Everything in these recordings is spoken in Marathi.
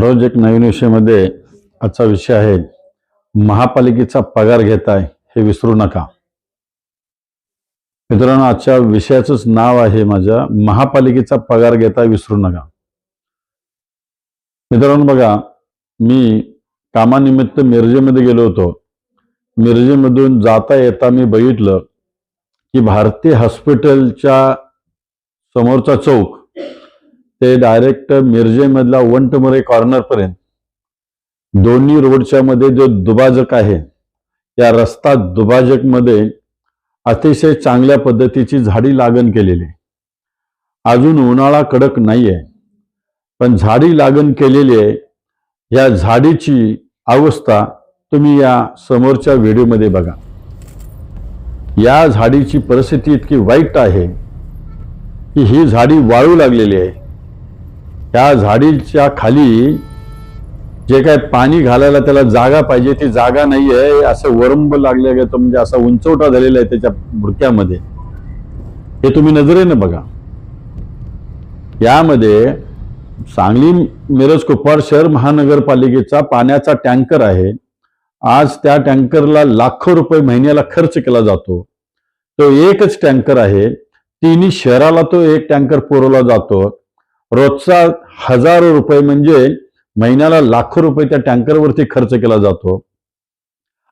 रोज एक नवीन विषयामध्ये आजचा विषय आहे महापालिकेचा पगार घेताय हे विसरू नका. मित्रांनो आजच्या विषयाचंच नाव आहे माझ्या महापालिकेचा पगार घेताय विसरू नका. मित्रांनो बघा मी कामानिमित्त मिरजेमध्ये गेलो होतो. मिरजेमधून जाता येता मी बघितलं की भारतीय हॉस्पिटलच्या समोरचा चौक ते डायरेक्ट मिरजेमधला वंटमरे कॉर्नर पर्यंत. दोन्ही रोडच्या मध्ये जो दुभाजक आहे या रस्ता दुभाजकमध्ये अतिशय चांगल्या पद्धतीची झाडी लागण केलेली. आहे. अजून उन्हाळा कडक नाहीये पण झाडी लागण केलेली आहे. या झाडीची अवस्था तुम्ही या समोरच्या व्हिडिओमध्ये बघा. या झाडीची परिस्थिती इतकी वाईट आहे की ही झाडी वाळू लागलेली आहे. त्या झाडीच्या खाली जे काय पाणी घालायला त्याला जागा पाहिजे ती जागा नाही आहे असं वरंब लागले म्हणजे असा उंचवटा झालेला आहे त्याच्या बुडक्यामध्ये. हे तुम्ही नजरेनं बघा. यामध्ये सांगली मिरज कुपवाड शहर महानगरपालिकेचा पाण्याचा टँकर आहे. आज त्या टँकरला लाखो रुपये महिन्याला खर्च केला जातो. तो एकच टँकर आहे. तिन्ही शहराला तो एक टँकर पुरवला जातो. रोजचा हजारो रुपये म्हणजे महिन्याला लाखो रुपये त्या टँकरवरती खर्च केला जातो.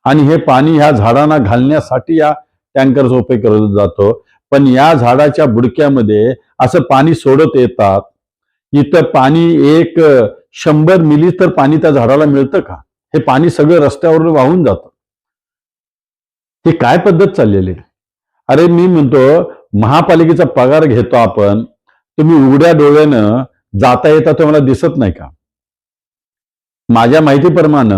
आणि हे पाणी ह्या झाडांना घालण्यासाठी या टँकरचा उपयोग केला जातो. पण या झाडाच्या बुडक्यामध्ये असं पाणी सोडत येतात. इथं पाणी एक शंभर मिली तर पाणी त्या झाडाला मिळतं का? हे पाणी सगळं रस्त्यावर वाहून जातं. हे काय पद्धत चाललेली? आहे? अरे मी म्हणतो महापालिकेचा पगार घेतो आपण. तुम्ही उघड्या डोळ्यानं जाता येता तुम्हाला दिसत नाही का? माझ्या माहितीप्रमाणे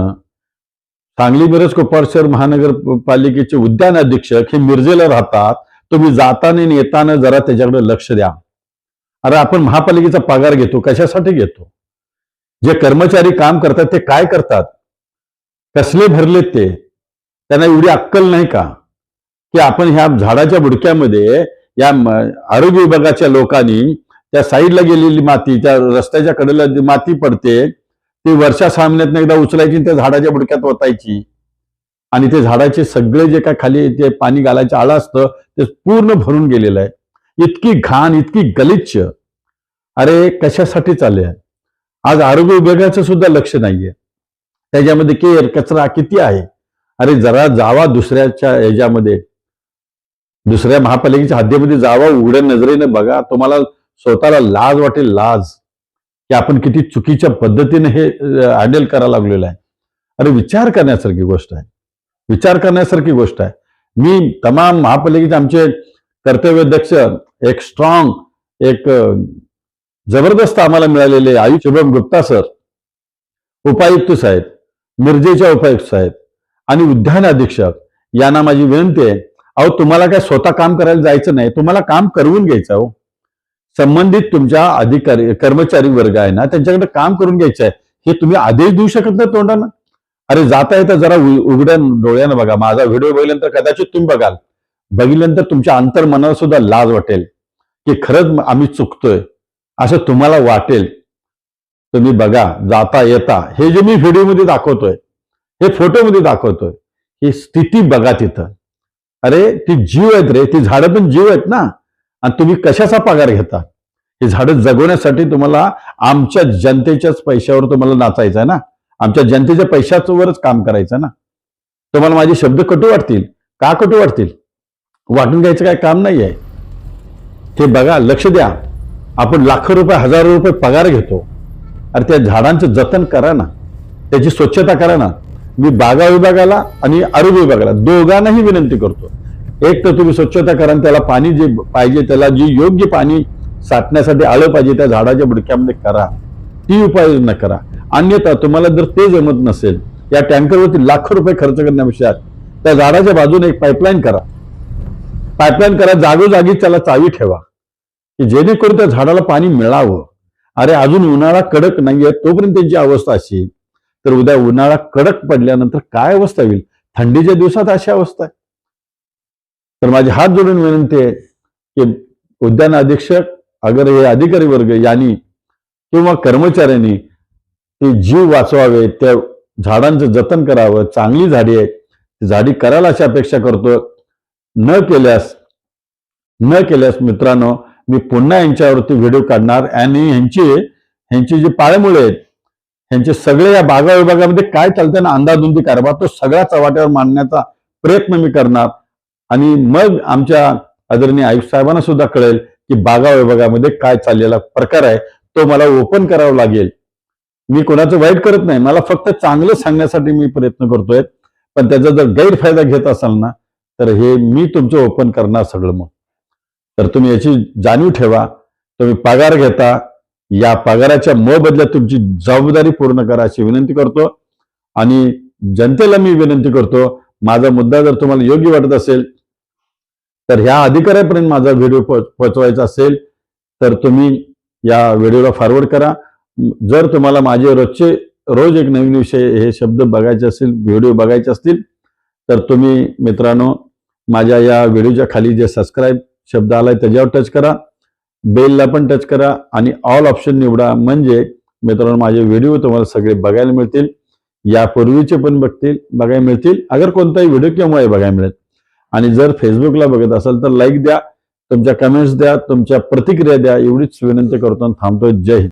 सांगली मिरज कोपाड शहर महानगरपालिकेचे उद्यान अधीक्षक हे मिरजेला राहतात. तुम्ही जाताना आणि येताना जरा त्याच्याकडे लक्ष द्या. अरे आपण महापालिकेचा पगार घेतो कशासाठी घेतो? जे कर्मचारी काम करतात ते काय करतात? कसले भरलेत ते? त्यांना एवढी अक्कल नाही का? की आपण ह्या झाडाच्या बुडक्यामध्ये या आरोग्य विभागाच्या लोकांनी त्या साईडला गेलेली माती त्या रस्त्याच्या कडेला जी माती पडते ती वर्षा सामन्यात एकदा उचलायची त्या झाडाच्या बुडक्यात ओतायची. आणि ते झाडाचे सगळे जे काय खाली ते पाणी घालायचं आळं असतं ते पूर्ण भरून गेलेलं आहे. इतकी घाण इतकी गलिच्छ. अरे कशासाठी चालले? आहे आज आरोग्य विभागाचं सुद्धा लक्ष नाहीये. त्याच्यामध्ये केअर कचरा किती आहे? अरे जरा जावा दुसऱ्याच्या याच्यामध्ये. दुसऱ्या महापालिकेच्या हद्दीमध्ये जावा उघड्या नजरेने बघा. तुम्हाला स्वतःला लाज वाटेल लाज. की आपण किती चुकीच्या पद्धतीने हे हँडल करायला लागलेलं आहे. अरे विचार करण्यासारखी गोष्ट आहे. विचार करण्यासारखी गोष्ट आहे. मी तमाम महापालिकेचे आमचे कर्तव्याध्यक्ष एक स्ट्रॉंग एक जबरदस्त आम्हाला मिळालेले आयुष शुभम गुप्ता सर उपायुक्त साहेब मिरजेच्या उपायुक्त साहेब आणि उद्यान अधीक्षक यांना माझी विनंती आहे अहो तुम्हाला काय स्वतः काम करायला जायचं नाही. तुम्हाला काम करवून घ्यायचं हो संबंधित तुमच्या अधिकारी कर्मचारी वर्ग आहे ना त्यांच्याकडे काम करून घ्यायचं आहे. हे तुम्ही आदेश देऊ शकत नाही तोंडानं. अरे जाता येता जरा उघड्या डोळ्यानं बघा. माझा व्हिडिओ बघितल्यानंतर कदाचित तुम्ही बघाल. बघितल्यानंतर तुमच्या अंतर्मनाला सुद्धा लाज वाटेल. की खरंच आम्ही चुकतोय. असं तुम्हाला वाटेल. तुम्ही बघा जाता येता. हे जे मी व्हिडिओमध्ये दाखवतोय हे फोटोमध्ये दाखवतोय ही स्थिती बघा तिथं. अरे ती जीव आहेत रे. ती झाडं पण जीव आहेत ना. आणि तुम्ही कशाचा पगार घेता? हे झाडं जगवण्यासाठी तुम्हाला आमच्या जनतेच्याच पैशावर तुम्हाला नाचायचं आहे ना? आमच्या जनतेच्या पैशावरच काम करायचं ना? तुम्हाला माझे शब्द कटू वाटतील? का कटू वाटतील? वाटून घ्यायचं काय काम नाही आहे. ते बघा लक्ष द्या. आपण लाखो रुपये हजारो रुपये पगार घेतो. अरे त्या झाडांचं जतन करा ना. त्याची स्वच्छता करा ना. मी बागा विभागाला आणि आरोग्य विभागाला दोघांनाही विनंती करतो. एक तर तुम्ही स्वच्छता करा आणि त्याला पाणी जे पाहिजे त्याला जी योग्य पाणी साठण्यासाठी आलं पाहिजे त्या झाडाच्या बुडक्यामध्ये करा. ती उपाययोजना करा. अन्यथा तुम्हाला जर ते जमत नसेल या टँकरवरती लाखो रुपये खर्च करण्यापेक्षा त्या झाडाच्या बाजूने एक पाईपलाईन करा. पाईपलाईन करा जागोजागी त्याला चावी ठेवा. की जेणेकरून त्या झाडाला पाणी मिळावं. अरे अजून उन्हाळा कडक नाहीये तोपर्यंत त्यांची अवस्था अशी. तर उद्या उन्हाळा कडक पडल्यानंतर काय अवस्था होईल? थंडीच्या दिवसात अशी अवस्था आहे. तर माझी हात जोडून विनंती आहे की उद्यान अधीक्षक अगर हे अधिकारी वर्ग यांनी किंवा कर्मचाऱ्यांनी ते जीव वाचवावे त्या झाडांचं जतन करावं चांगली झाडी आहे ती झाडी करायला अशी अपेक्षा करतो. न केल्यास न केल्यास मित्रांनो मी पुन्हा यांच्यावरती व्हिडिओ काढणार आणि ह्यांची ह्यांची जी पाळेमुळे आहेत ह्यांचे सगळे या बागा विभागामध्ये काय चालतं ना अंदाधुंदी कारभार तो सगळा चव्हाट्यावर मांडण्याचा प्रयत्न मी करणार. आणि मग आमच्या आदरणीय आयुक्त साहेबांना सुद्धा कळेल की बागा विभागामध्ये काय चाललेला प्रकार आहे तो मला ओपन करावा लागेल. मी कोणाचं वाईट करत नाही मला फक्त चांगलं सांगण्यासाठी मी प्रयत्न करतोय. पण त्याचा जर गैरफायदा घेत असाल ना तर हे मी तुमचं ओपन करणार सगळं मग. तर तुम्ही याची जाणीव ठेवा तुम्ही पगार घेता या पगाराच्या मोबदल्यात तुमची जबाबदारी पूर्ण करा अशी विनंती करतो. आणि जनतेला मी विनंती करतो माझा मुद्दा जर तुम्हाला योग्य वाटत असेल तर ह्या अधिकाऱ्यापर्यंत माझा व्हिडिओ पोचवायचा असेल तर तुम्ही या व्हिडिओला फॉरवर्ड करा. जर तुम्हाला माझे रोजचे रोज एक नवीन विषय हे शब्द बघायचे असतील व्हिडिओ बघायचे असतील तर तुम्ही मित्रांनो माझ्या या व्हिडिओच्या खाली जे सबस्क्राईब शब्द आलाय त्याच्यावर टच करा. बेलला पण टच करा आणि ऑल ऑप्शन निवडा. म्हणजे मित्रांनो माझे व्हिडिओ तुम्हाला सगळे बघायला मिळतील. यापूर्वीचे पण बघतील बघायला मिळतील. अगर कोणताही व्हिडिओ केव्हाही बघायला मिळेल. आणि जर फेसबुकला बघत असाल तर लाईक द्या तुमच्या कमेंट्स द्या तुमच्या प्रतिक्रिया द्या. एवढीच विनंती करतो आणि थांबतो जय हिंद.